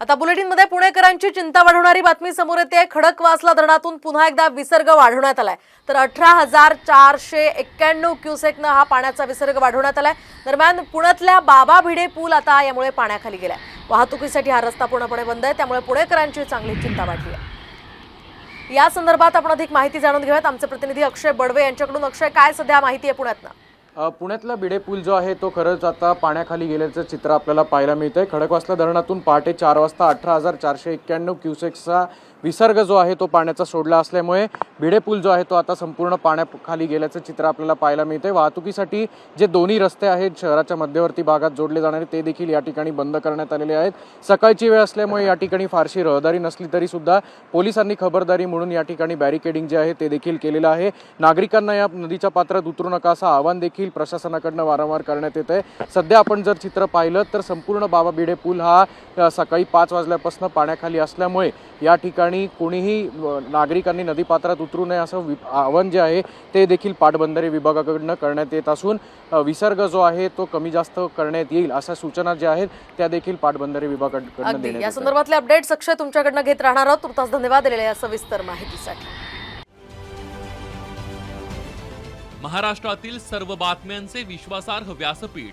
आता बुलेटिनमध्ये पुणेकरांची चिंता वाढवणारी बातमी समोर येते. खडकवासला धरणातून पुन्हा एकदा विसर्ग वाढवण्यात आलाय. तर अठरा हजार चारशे एक्क्याण्णव क्युसेकनं हा पाण्याचा विसर्ग वाढवण्यात आलाय. दरम्यान पुण्यातल्या बाबा भिडे पूल आता यामुळे पाण्याखाली गेलाय. वाहतुकीसाठी हा रस्ता पूर्णपणे बंद आहे. त्यामुळे पुणेकरांची चांगली चिंता वाढली आहे. या संदर्भात आपण अधिक माहिती जाणून घेऊयात. आमचे प्रतिनिधी अक्षय बडवे यांच्याकडून. अक्षय काय सध्या माहिती आहे पुण्यातनं? पुण्यातला बिडे पूल जो आहे तो खरंच आता पाण्याखाली गेल्याचं चित्र आपल्याला पाहायला मिळतंय. खडकवासला धरणातून पहाटे चार वाजता अठरा हजार चारशे एक्क्याण्णव क्युसेक्सचा विसर्ग जो आहे तो पाण्याचा सोडला असल्यामुळे भिडे पूल जो आहे तो आता संपूर्ण पाण्याखाली गेल्याचं चित्र आपल्याला पाहायला मिळते वाहतुकीसाठी जे दोन्ही रस्ते आहेत शहराच्या मध्यवर्ती भागात जोडले जाणारे ते देखील या ठिकाणी बंद करण्यात आलेले आहेत. सकाळची वेळ असल्यामुळे या ठिकाणी फारशी रहदारी नसली तरी सुद्धा पोलिसांनी खबरदारी म्हणून या ठिकाणी बॅरिकेडिंग जे आहे ते देखील केलेलं आहे. नागरिकांना या नदीच्या पात्रात उतरू नका असं आवाहन देखील प्रशासनाकडनं वारंवार करण्यात येत आहे. सध्या आपण जर चित्र पाहिलं तर संपूर्ण बाबा भिडे पूल हा सकाळी पाच वाजल्यापासून पाण्याखाली असल्यामुळे या ठिकाणी कोणीही अ, नागरिकांनी नदीपात्रात उतरू नये असं वि आवाहन जे आहे ते देखील पाटबंधारे विभागाकडनं करण्यात येत असून विसर्ग जो आहे तो कमी जास्त करण्यात येईल अशा सूचना ज्या आहेत त्या देखील पाटबंधारे विभागाकडनं देण्यात या. संदर्भातले अपडेट्स अक्षय तुमच्याकडनं घेत राहणार आहोत. तुर्तास धन्यवाद दिलेल्या या सविस्तर माहितीसाठी. महाराष्ट्रातील सर्व बातम्यांचे विश्वासार्ह व्यासपीठ.